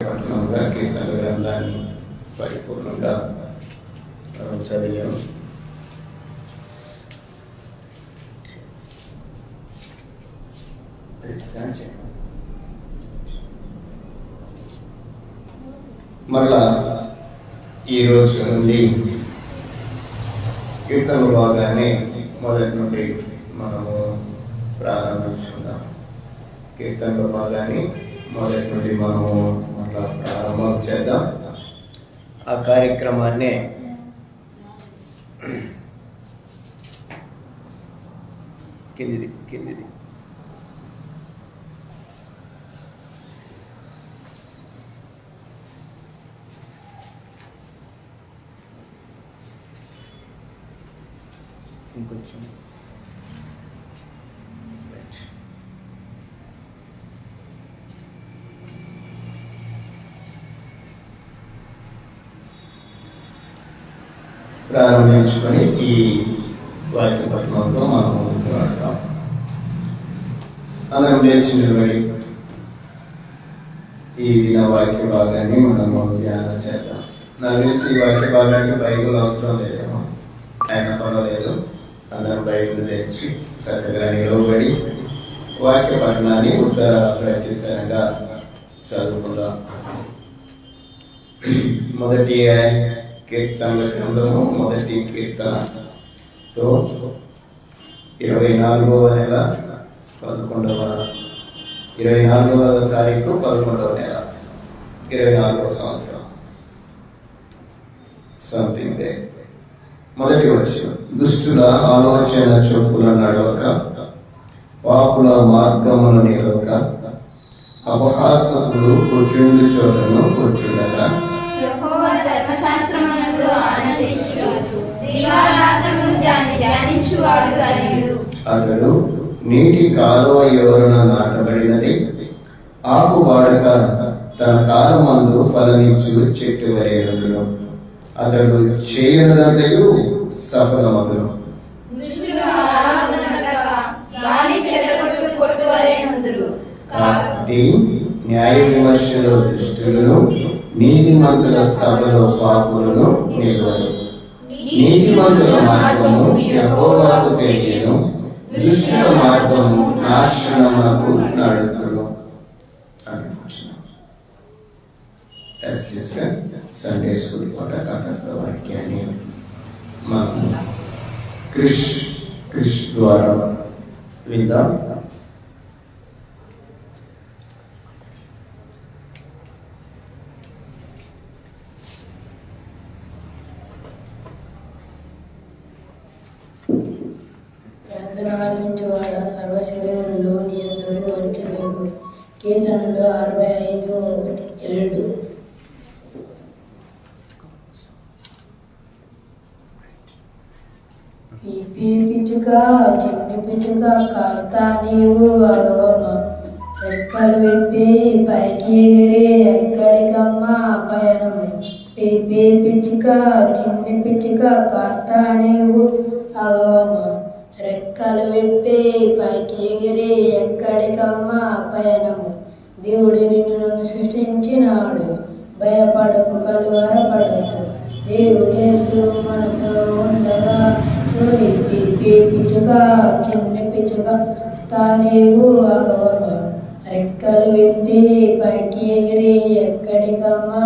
కీర్తన గ్రంథాన్ని పరిపూర్ణంగా మనం చదివాము మళ్ళా ఈ రోజు నుండి కీర్తన భాగాన్ని మొదటి నుండి మనము ప్రారంభించుకుందాం. కీర్తనలు భాగాన్ని మొదటి మనము ప్రారంభం చేద్దాం. ఆ కార్యక్రమాన్ని కిందిది కిందిది. ఇంకొంచెం. ప్రారంభించుకొని ఈ వాక్య పట్టణంతో మనం మాట్లాడతాం మనం లేచినవి ఈ దిన వాక్య భాగాన్ని మనము ధ్యానం చేద్దాం. నాకు తెలిసి ఈ వాక్య భాగానికి బైబుల్ అవసరం లేదేమో ఆయన పర్వాలేదు. అందరం బైబుల్ తెచ్చి చక్కగా నిలవబడి వాక్య పట్టణాన్ని ఉత్తర ప్రచితంగా చదువుకుందాం. మొదటి కీర్తనల గ్రంథము మొదటి కీర్తనతో ఇరవై నాలుగవ నెల పదకొండవ ఇరవై నాలుగవ తారీఖు పదకొండవ నెల ఇరవై నాలుగవ సంవత్సరం సంథింగ్ మొదటి వచ్చిన దుష్టుల ఆలోచన చొప్పున నడవక పాపుల మార్గమును నిలవక అపహాసకులు కూర్చుండు చోటను కూర్చుండగా అతడు నీటి కాలువ ఎవరున నాటబడినది? ఆకు వాడక తన కాలమందు ఫలనిచ్చు చెట్టు వరేనుడు అతడు చేయనదంతయు సఫలమగును. కాబట్టి న్యాయ విమర్శలో దుష్టులను నీతిమంతుల సభలో పాపులను నిలవరు నీతిమంతుల మార్గము యహోవాకు తెలియను దుష్టుల మార్గము నాశనమునకు నడుపును సండే స్కూల్ పూట కంఠస్థ వాక్యాన్ని మనం క్రిష్ క్రిష్ ద్వారా విందాం. ప్రార్థన ఆలకించువాడ సర్వ శరీరంలో నియంత్రుడు వంచలేదు కీర్తనలు అరవై ఐదు ఒకటి రెండు. పిపి పిచ్చుక చిన్ని పిచ్చుక కాస్త నీవు అగవను రెక్కలు విప్పి పైకి ఎగిరి ఎక్కడికమ్మా పయనము? పిపి పిచ్చుక చిన్ని పిచ్చుక కాస్త నీవు అగవ రెక్కలు పైకి ఎగిరి ఎక్కడికమ్మా పయనము? దేవుడు నిన్ను సృష్టించినాడు. భయపడకు కలువరపడకు. దేవుడేసు మనతో ఉండగా పిచ్చుగా చిన్న పిచ్చుక స్థానేవు అగవను రెక్కలు విప్పి పైకి ఎగిరి ఎక్కడికమ్మా